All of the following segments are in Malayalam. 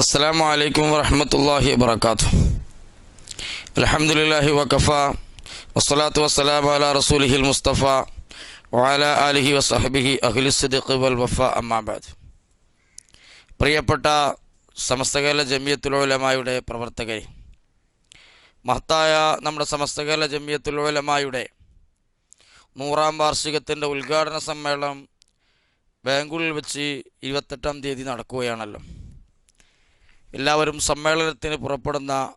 السلام عليكم ورحمة الله وبركاته الحمد لله وكفى والصلاة والسلام على رسوله المصطفى وعلى آله وصحبه أهل الصدق والوفاء أما بعد പ്രിയപ്പെട്ട സമസ്തകേരള ജമിയത്തുലോലമായുടെ പ്രവർത്തകരെ മഹത്തായ നമ്മുടെ സമസ്തകേരള ജമിയത്തുലോലമായുടെ നൂറാം വാർഷികത്തിൻ്റെ ഉദ്ഘാടന സമ്മേളനം ബാംഗ്ലൂരിൽ വെച്ച് ഇരുപത്തെട്ടാം തീയതി നടക്കുകയാണല്ലോ എല്ലാവരും സമ്മേളനത്തിന് പുറപ്പെടുന്ന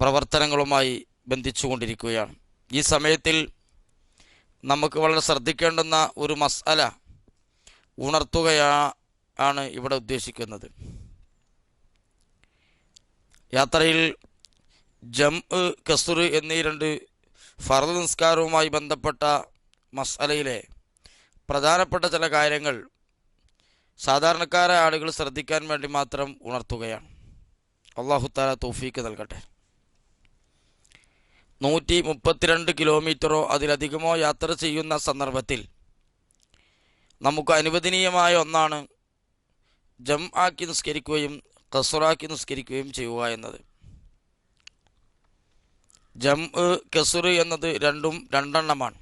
പ്രവർത്തനങ്ങളുമായി ബന്ധിച്ചുകൊണ്ടിരിക്കുകയാണ്. ഈ സമയത്തിൽ നമുക്ക് വളരെ ശ്രദ്ധിക്കേണ്ടുന്ന ഒരു മസാല ഉണർത്തുകയാ ആണ് ഇവിടെ ഉദ്ദേശിക്കുന്നത്. യാത്രയിൽ ജം കസുർ എന്നീ രണ്ട് ഫർദ് നിസ്കാരവുമായി ബന്ധപ്പെട്ട മസാലയിലെ പ്രധാനപ്പെട്ട ചില കാര്യങ്ങൾ സാധാരണക്കാരായ ആളുകൾ ശ്രദ്ധിക്കാൻ വേണ്ടി മാത്രം ഉണർത്തുകയാണ്. അള്ളാഹു താല തൗഫീക്ക് നൽകട്ടെ. നൂറ്റി മുപ്പത്തിരണ്ട് കിലോമീറ്ററോ അതിലധികമോ യാത്ര ചെയ്യുന്ന സന്ദർഭത്തിൽ നമുക്ക് അനുവദനീയമായ ഒന്നാണ് ജം ആക്കി നിസ്കരിക്കുകയും കസുറാക്കി നിസ്കരിക്കുകയും ചെയ്യുക എന്നത്. ജം കസുർ എന്നത് രണ്ടും രണ്ടെണ്ണമാണ്.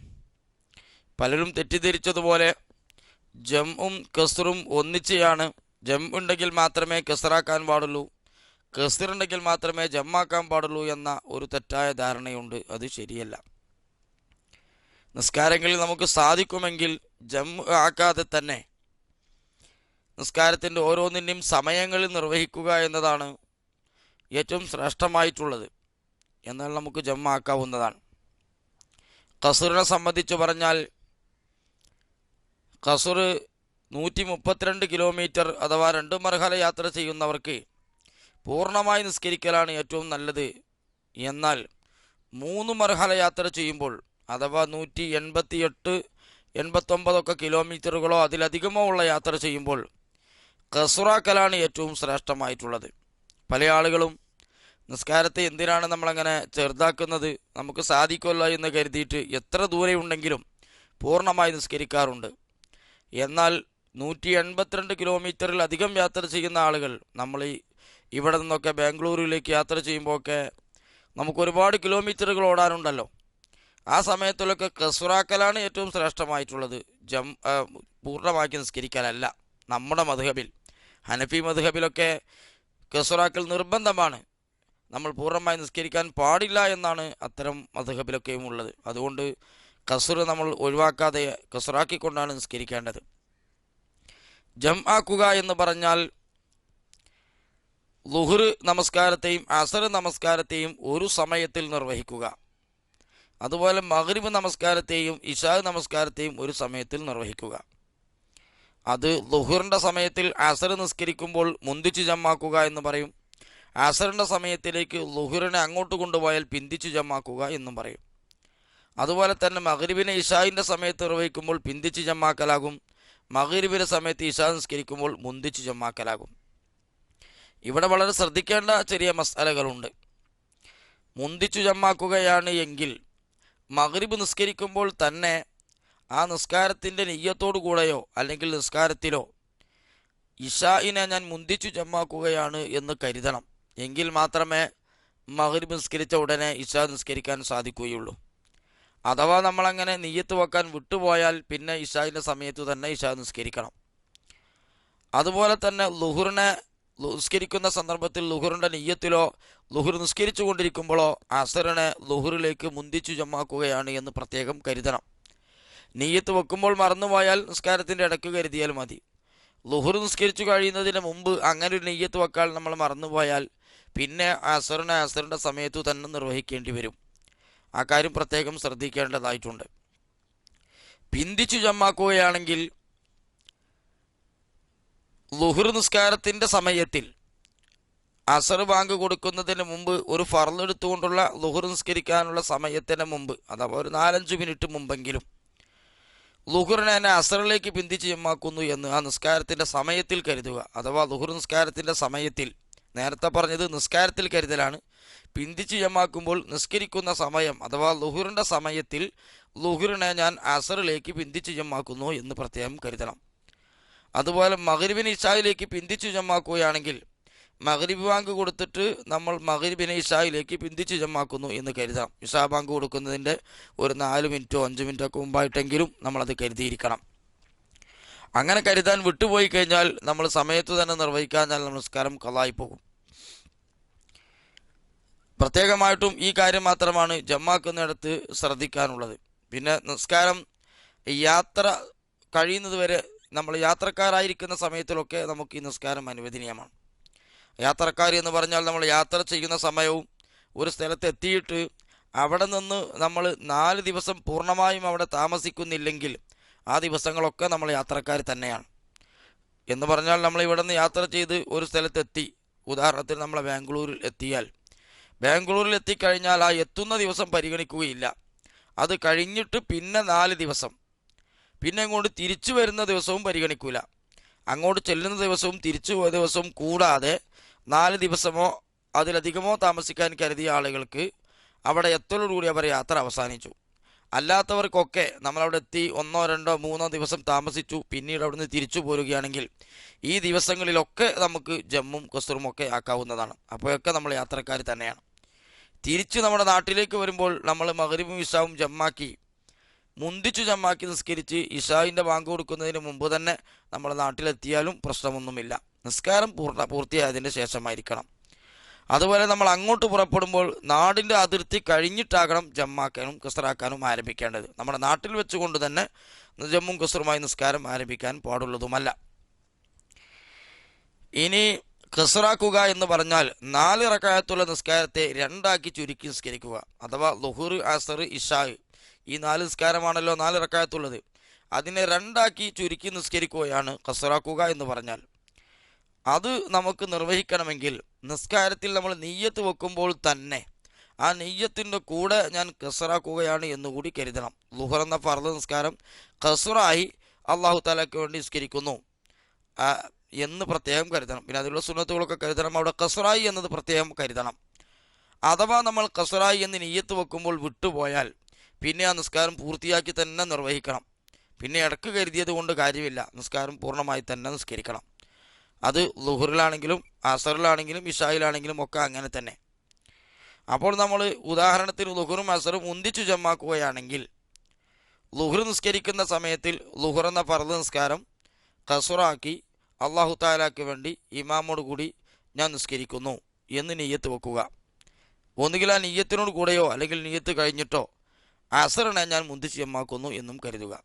പലരും തെറ്റിദ്ധരിച്ചതുപോലെ ജംഉം കസറും ഒന്നിച്ചെയാണ് ജം ഉണ്ടെങ്കിൽ മാത്രമേ കസറാക്കാൻ പാടുള്ളൂ. കസറുണ്ടെങ്കിൽ മാത്രമേ ജമ്മാക്കാൻ പാടുള്ളൂ എന്ന ഒരു തെറ്റായ ധാരണയുണ്ട്. അത് ശരിയല്ല. നിസ്കാരങ്ങളിൽ നമുക്ക് സാധിക്കുമെങ്കിൽ ജം ആക്കാതെ തന്നെ നിസ്കാരത്തിന്റെ ഓരോന്നിന്റെയും സമയങ്ങളിൽ നിർവഹിക്കുക എന്നതാണ് ഏറ്റവും ശ്രേഷ്ഠമായിട്ടുള്ളത്. എന്നാൽ നമുക്ക് ജമ്മാക്കാവുന്നതാണ് കസറിനെ സംബന്ധിച്ച് പറഞ്ഞാൽ കസുർ നൂറ്റി മുപ്പത്തിരണ്ട് കിലോമീറ്റർ അഥവാ രണ്ട് മർഹല യാത്ര ചെയ്യുന്നവർക്ക് പൂർണമായി നിസ്കരിക്കലാണ് ഏറ്റവും നല്ലത്. എന്നാൽ മൂന്ന് മർഹല യാത്ര ചെയ്യുമ്പോൾ അഥവാ നൂറ്റി എൺപത്തി എട്ട് എൺപത്തൊമ്പതൊക്കെ കിലോമീറ്ററുകളോ അതിലധികമോ ഉള്ള യാത്ര ചെയ്യുമ്പോൾ കസുറാക്കലാണ് ഏറ്റവും ശ്രേഷ്ഠമായിട്ടുള്ളത്. പല ആളുകളും നിസ്കാരത്തെ എന്തിനാണ് നമ്മളങ്ങനെ ചെറുതാക്കുന്നത്? നമുക്ക് സാധിക്കുമല്ലോ എന്ന് കരുതിയിട്ട് എത്ര ദൂരെയുണ്ടെങ്കിലും പൂർണമായി നിസ്കരിക്കാറുണ്ട്. എന്നാൽ നൂറ്റി എൺപത്തിരണ്ട് കിലോമീറ്ററിലധികം യാത്ര ചെയ്യുന്ന ആളുകൾ നമ്മൾ ഈ ഇവിടെ നിന്നൊക്കെ ബാംഗ്ലൂരിലേക്ക് യാത്ര ചെയ്യുമ്പോഴൊക്കെ നമുക്ക് ഒരുപാട് കിലോമീറ്ററുകൾ ഓടാനുണ്ടല്ലോ. ആ സമയത്തിലൊക്കെ കസുറാക്കലാണ് ഏറ്റവും ശ്രേഷ്ഠമായിട്ടുള്ളത്. ജം പൂർണമാക്കി നിസ്കരിക്കലല്ല. നമ്മുടെ മധുഹബിൽ ഹനഫി മധുഹബിലൊക്കെ കസുറാക്കൽ നിർബന്ധമാണ്. നമ്മൾ പൂർണമായി നിസ്കരിക്കാൻ പാടില്ല എന്നാണ് അത്തരം മധുഹബിലൊക്കെയും ഉള്ളത്. അതുകൊണ്ട് കസുർ നമ്മൾ ഒഴിവാക്കാതെ കസുറാക്കിക്കൊണ്ടാണ് നിസ്കരിക്കേണ്ടത്. ജം ആക്കുക എന്ന് പറഞ്ഞാൽ ലുഹർ നമസ്കാരത്തെയും അസർ നമസ്കാരത്തെയും ഒരു സമയത്തിൽ നിർവഹിക്കുക. അതുപോലെ മഗ്രിബ് നമസ്കാരത്തെയും ഇഷാ നമസ്കാരത്തെയും ഒരു സമയത്തിൽ നിർവഹിക്കുക. അത് ലുഹുറിന്റെ സമയത്തിൽ അസർ നിസ്കരിക്കുമ്പോൾ മുന്തിച്ച് ജമ്മാക്കുക എന്ന് പറയും. അസറിന്റെ സമയത്തിലേക്ക് ലുഹുറിനെ അങ്ങോട്ട് കൊണ്ടുപോയാൽ പിന്തിച്ച് ജമ്മാക്കുക എന്നും പറയും. അതുപോലെ തന്നെ മഗ്രിബിനെ ഇഷായിന്റെ സമയത്ത് നിർവഹിക്കുമ്പോൾ പിന്തിച്ച് ജമാക്കലാകും മഹരിബിന്റെ സമയത്ത് ഇഷാ നിസ്കരിക്കുമ്പോൾ മുന്തിച്ച് ജമാക്കലാകും ഇവിടെ വളരെ ശ്രദ്ധിക്കേണ്ട ചെറിയ മസാലകളുണ്ട്. മുന്തിച്ചു ജമാക്കുകയാണ് എങ്കിൽ മഗ്രിബ് നിസ്കരിക്കുമ്പോൾ തന്നെ ആ നിസ്കാരത്തിന്റെ നെയ്യത്തോടു കൂടെയോ അല്ലെങ്കിൽ നിസ്കാരത്തിലോ ഇഷായിനെ ഞാൻ മുന്തിച്ചു ജമാക്കുകയാണ് എന്ന് കരുതണം. എങ്കിൽ മാത്രമേ മഗ്രിബ് നിസ്കരിച്ച ഉടനെ ഇഷ നിസ്കരിക്കാൻ സാധിക്കുകയുള്ളൂ. അഥവാ നമ്മളങ്ങനെ നെയ്യത്ത് വെക്കാൻ വിട്ടുപോയാൽ പിന്നെ ഇഷായിന്റെ സമയത്ത് തന്നെ ഇഷാ നിസ്കരിക്കണം. അതുപോലെ തന്നെ ലുഹുറിനെ നിസ്കരിക്കുന്ന സന്ദർഭത്തിൽ ലുഹുറിന്റെ നെയ്യത്തിലോ ലുഹുർ നിസ്കരിച്ചു കൊണ്ടിരിക്കുമ്പോഴോ അസറിനെ ലുഹുറിലേക്ക് മുന്തിച്ചു ചുമ്മാക്കുകയാണ് എന്ന് പ്രത്യേകം കരുതണം. നെയ്യത്ത് വെക്കുമ്പോൾ മറന്നുപോയാൽ നിസ്കാരത്തിന്റെ ഇടയ്ക്ക് കരുതിയാൽ മതി. ലുഹുർ നിസ്കരിച്ചു കഴിയുന്നതിന് മുമ്പ് അങ്ങനെ ഒരു നെയ്യത്ത് വെക്കാൻ നമ്മൾ മറന്നുപോയാൽ പിന്നെ അസറിനെ അസറിന്റെ സമയത്തു തന്നെ നിർവഹിക്കേണ്ടി വരും. ആ കാര്യം പ്രത്യേകം ശ്രദ്ധിക്കേണ്ടതായിട്ടുണ്ട്. പിന്തിച്ചു ജമ്മാക്കുകയാണെങ്കിൽ ലുഹുർ നിസ്കാരത്തിന്റെ സമയത്തിൽ അസർ ബാങ്ക് കൊടുക്കുന്നതിന് മുമ്പ് ഒരു ഫറലെടുത്തുകൊണ്ടുള്ള ലുഹുർ നിസ്കരിക്കാനുള്ള സമയത്തിന് മുമ്പ് അഥവാ ഒരു നാലഞ്ച് മിനിറ്റ് മുമ്പെങ്കിലും ലുഹുറിനെ എന്നെ അസറിലേക്ക് പിന്തിച്ച് ജമ്മാക്കുന്നു എന്ന് ആ നിസ്കാരത്തിന്റെ സമയത്തിൽ കരുതുക. അഥവാ ലുഹുർ നിസ്കാരത്തിന്റെ സമയത്തിൽ നേരത്തെ പറഞ്ഞത് നിസ്കാരത്തിൽ കരുതലാണ്. പിന്തിച്ച് ജമാക്കുമ്പോൾ നിസ്കരിക്കുന്ന സമയം അഥവാ ലുഹുറിന്റെ സമയത്തിൽ ലുഹുറിനെ ഞാൻ അസറിലേക്ക് പിന്തിച്ച് ജമാക്കുന്നു എന്ന് പ്രത്യേകം കരുതണം. അതുപോലെ മകരിബിന് ഇഷായിലേക്ക് പിന്തിച്ചു ജമാക്കുകയാണെങ്കിൽ മകരിബ് ബാങ്ക് കൊടുത്തിട്ട് നമ്മൾ മകരിബിനെ ഇഷായിലേക്ക് പിന്തിച്ചു ജമാക്കുന്നു എന്ന് കരുതാം. ഇഷാ ബാങ്ക് കൊടുക്കുന്നതിന്റെ ഒരു നാല് മിനിറ്റോ അഞ്ച് മിനിറ്റോ ഒക്കെ മുമ്പായിട്ടെങ്കിലും നമ്മളത് കരുതിയിരിക്കണം. അങ്ങനെ കരുതാൻ വിട്ടുപോയി കഴിഞ്ഞാൽ നമ്മൾ സമയത്ത് തന്നെ നിർവഹിക്കാഞ്ഞാൽ നമസ്കാരം കളായി പോകും. പ്രത്യേകമായിട്ടും ഈ കാര്യം മാത്രമാണ് ജമ്മാക്കുന്നിടത്ത് ശ്രദ്ധിക്കാനുള്ളത്. പിന്നെ നിസ്കാരം യാത്ര കഴിയുന്നത് വരെ നമ്മൾ യാത്രക്കാരായിരിക്കുന്ന സമയത്തിലൊക്കെ നമുക്ക് ഈ നിസ്കാരം അനുവദനീയമാണ്. യാത്രക്കാർ എന്ന് പറഞ്ഞാൽ നമ്മൾ യാത്ര ചെയ്യുന്ന സമയവും ഒരു സ്ഥലത്ത് എത്തിയിട്ട് അവിടെ നിന്ന് നമ്മൾ നാല് ദിവസം പൂർണമായും അവിടെ താമസിക്കുന്നില്ലെങ്കിൽ ആ ദിവസങ്ങളൊക്കെ നമ്മൾ യാത്രക്കാർ തന്നെയാണ്. എന്ന് പറഞ്ഞാൽ നമ്മൾ ഇവിടെ നിന്ന് യാത്ര ചെയ്ത് ഒരു സ്ഥലത്തെത്തി. ഉദാഹരണത്തിന് നമ്മൾ ബാംഗ്ലൂരിൽ എത്തിയാൽ ബാംഗ്ലൂരിൽ എത്തിക്കഴിഞ്ഞാൽ ആ എത്തുന്ന ദിവസം പരിഗണിക്കുകയില്ല. അത് കഴിഞ്ഞിട്ട് പിന്നെ നാല് ദിവസം. പിന്നെ അങ്ങോട്ട് തിരിച്ചു വരുന്ന ദിവസവും പരിഗണിക്കൂല. അങ്ങോട്ട് ചെല്ലുന്ന ദിവസവും തിരിച്ചു പോയ ദിവസവും കൂടാതെ നാല് ദിവസമോ അതിലധികമോ താമസിക്കാൻ കരുതിയ ആളുകൾക്ക് അവിടെ എത്തലോടുകൂടി അവർ യാത്ര അവസാനിച്ചു. അല്ലാത്തവർക്കൊക്കെ നമ്മളവിടെ എത്തി ഒന്നോ രണ്ടോ മൂന്നോ ദിവസം താമസിച്ചു. പിന്നീട് അവിടുന്ന് തിരിച്ചു പോരുകയാണെങ്കിൽ ഈ ദിവസങ്ങളിലൊക്കെ നമുക്ക് ജമ്മും കസൂറും ഒക്കെ ആക്കാവുന്നതാണ്. അപ്പോഴൊക്കെ നമ്മൾ യാത്രക്കാർ തന്നെയാണ്. തിരിച്ച് നമ്മുടെ നാട്ടിലേക്ക് വരുമ്പോൾ നമ്മൾ മകരിബും ഇഷാവും ജമ്മാക്കി മുന്തിച്ചു ജമ്മാക്കി നിസ്കരിച്ച് ഇഷാവിന്റെ ബാങ്ക് കൊടുക്കുന്നതിന് മുമ്പ് തന്നെ നമ്മുടെ നാട്ടിലെത്തിയാലും പ്രശ്നമൊന്നുമില്ല. നിസ്കാരം പൂർണ പൂർത്തിയായതിന്റെ ശേഷമായിരിക്കണം. അതുപോലെ നമ്മൾ അങ്ങോട്ട് പുറപ്പെടുമ്പോൾ നാടിന്റെ അതിർത്തി കഴിഞ്ഞിട്ടാകണം ജമ്മാക്കാനും കസറാക്കാനും ആരംഭിക്കേണ്ടത്. നമ്മുടെ നാട്ടിൽ വെച്ചുകൊണ്ട് തന്നെ ജമ്മും കസറുമായി നിസ്കാരം ആരംഭിക്കാൻ പാടുള്ളതുമല്ല. ഇനി ഖസറാക്കുക എന്ന് പറഞ്ഞാൽ നാല് റക്കായത്തുള്ള നിസ്കാരത്തെ രണ്ടാക്കി ചുരുക്കി നിസ്കരിക്കുക. അഥവാ ലുഹുർ അസർ ഇഷാഹ് ഈ നാല് നിസ്കാരമാണല്ലോ നാല് റക്കായത്തുള്ളത്. അതിനെ രണ്ടാക്കി ചുരുക്കി നിസ്കരിക്കുകയാണ് ഖസറാക്കുക എന്ന് പറഞ്ഞാൽ. അത് നമുക്ക് നിർവഹിക്കണമെങ്കിൽ നിസ്കാരത്തിൽ നമ്മൾ നെയ്യത്ത് വെക്കുമ്പോൾ തന്നെ ആ നെയ്യത്തിന്റെ കൂടെ ഞാൻ ഖസറാക്കുകയാണ് എന്നുകൂടി കരുതണം. ലുഹർ എന്ന ഫർദ് നിസ്കാരം ഖസറായി അള്ളാഹു താലയ്ക്ക് വേണ്ടി നിസ്കരിക്കുന്നു. എന്ന് പ്രത്യേകം കരുതണം. പിന്നെ അതിലുള്ള സുന്നത്തുകളൊക്കെ കരുതണം. അവിടെ കസറായി എന്നത് പ്രത്യേകം കരുതണം. അഥവാ നമ്മൾ കസറായി എന്ന് നെയ്യത്ത് വെക്കുമ്പോൾ വിട്ടുപോയാൽ പിന്നെ ആ നിസ്കാരം പൂർത്തിയാക്കി തന്നെ നിർവഹിക്കണം. പിന്നെ ഇടയ്ക്ക് കരുതിയത് കൊണ്ട് കാര്യമില്ല. നിസ്കാരം പൂർണമായി തന്നെ നിസ്കരിക്കണം. അത് ലുഹറിലാണെങ്കിലും അസറിലാണെങ്കിലും ഇഷായിലാണെങ്കിലും ഒക്കെ അങ്ങനെ തന്നെ. അപ്പോൾ നമ്മൾ ഉദാഹരണത്തിന് ലുഹറും അസറും ഒന്നിച്ചു ജമാക്കുകയാണെങ്കിൽ ലുഹർ നിസ്കരിക്കുന്ന സമയത്തിൽ ലുഹർ എന്ന ഫർദ് നിസ്കാരം ഖസുറാക്കി അള്ളാഹു താലാക്ക് വേണ്ടി ഇമാമോട് കൂടി ഞാൻ നിസ്കരിക്കുന്നു എന്ന് നെയ്യത്ത് വെക്കുക. ഒന്നുകിൽ ആ നെയ്യത്തിനോട് കൂടെയോ അല്ലെങ്കിൽ നെയ്യത്ത് കഴിഞ്ഞിട്ടോ അസറിനെ ഞാൻ മുന്തിച്ചമാക്കുന്നു എന്നും കരുതുക.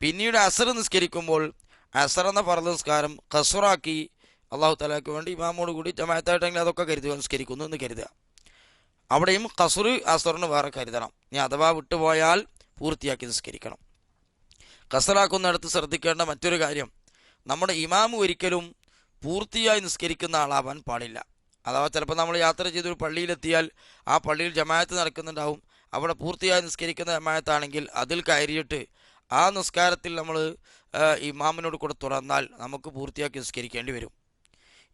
പിന്നീട് അസർ നിസ്കരിക്കുമ്പോൾ അസർ എന്ന പറഞ്ഞ നിസ്കാരം ഖസുറാക്കി അള്ളാഹു താലാക്ക് വേണ്ടി ഇമാമോട് കൂടി ജമായത്തായിട്ടെങ്കിൽ അതൊക്കെ കരുതുക നിസ്കരിക്കുന്നു എന്ന് കരുതുക. അവിടെയും ഖസുർ അസറിന് വേറെ കരുതണം. ഇനി അഥവാ വിട്ടുപോയാൽ പൂർത്തിയാക്കി നിസ്കരിക്കണം. ഖസറാക്കുന്നിടത്ത് ശ്രദ്ധിക്കേണ്ട മറ്റൊരു കാര്യം നമ്മുടെ ഇമാമു ഒരിക്കലും പൂർത്തിയായി നിസ്കരിക്കുന്ന ആളാവാൻ പാടില്ല. അഥവാ ചിലപ്പോൾ നമ്മൾ യാത്ര ചെയ്തൊരു പള്ളിയിലെത്തിയാൽ ആ പള്ളിയിൽ ജമായത്ത് നടക്കുന്നുണ്ടാവും. അവിടെ പൂർത്തിയായി നിസ്കരിക്കുന്ന ജമായത്താണെങ്കിൽ അതിൽ കയറിയിട്ട് ആ നിസ്കാരത്തിൽ നമ്മൾ ഇമാമിനോട് കൂടെ തുറന്നാൽ നമുക്ക് പൂർത്തിയാക്കി നിസ്കരിക്കേണ്ടി വരും.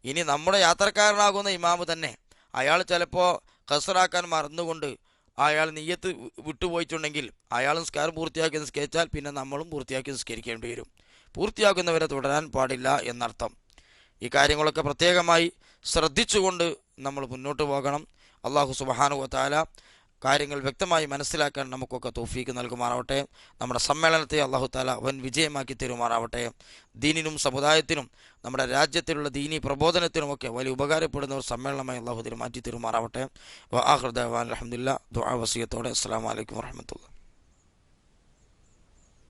ഇനി നമ്മുടെ യാത്രക്കാരനാകുന്ന ഇമാമ് തന്നെ അയാൾ ചിലപ്പോൾ കസറാക്കാൻ മറന്നുകൊണ്ട് അയാൾ നെയ്യത്ത് വിട്ടുപോയിട്ടുണ്ടെങ്കിൽ അയാൾ നിസ്കാരം പൂർത്തിയാക്കി നിസ്കരിച്ചാൽ പിന്നെ നമ്മളും പൂർത്തിയാക്കി നിസ്കരിക്കേണ്ടി വരും. പൂർത്തിയാക്കുന്നവരെ തുടരാൻ പാടില്ല എന്നർത്ഥം. ഈ കാര്യങ്ങളൊക്കെ പ്രത്യേകമായി ശ്രദ്ധിച്ചുകൊണ്ട് നമ്മൾ മുന്നോട്ട് പോകണം. അള്ളാഹു സുബാനു താല കാര്യങ്ങൾ വ്യക്തമായി മനസ്സിലാക്കാൻ നമുക്കൊക്കെ തോഫീക്ക് നൽകുമാറാവട്ടെ. നമ്മുടെ സമ്മേളനത്തെ അള്ളാഹു താല വൻ വിജയമാക്കി തരുമാറാവട്ടെ. ദീനിനും സമുദായത്തിനും നമ്മുടെ രാജ്യത്തിലുള്ള ദീനി പ്രബോധനത്തിനുമൊക്കെ വലിയ ഉപകാരപ്പെടുന്ന ഒരു സമ്മേളനമായി അള്ളാഹു മാറ്റി തരുമാറാവട്ടെ വാഹൃദാൻ അലഹമുല്ല ദുആ വസിയത്തോടെ. അസ്സാം വലൈക്കും വർഹമത്തുള്ള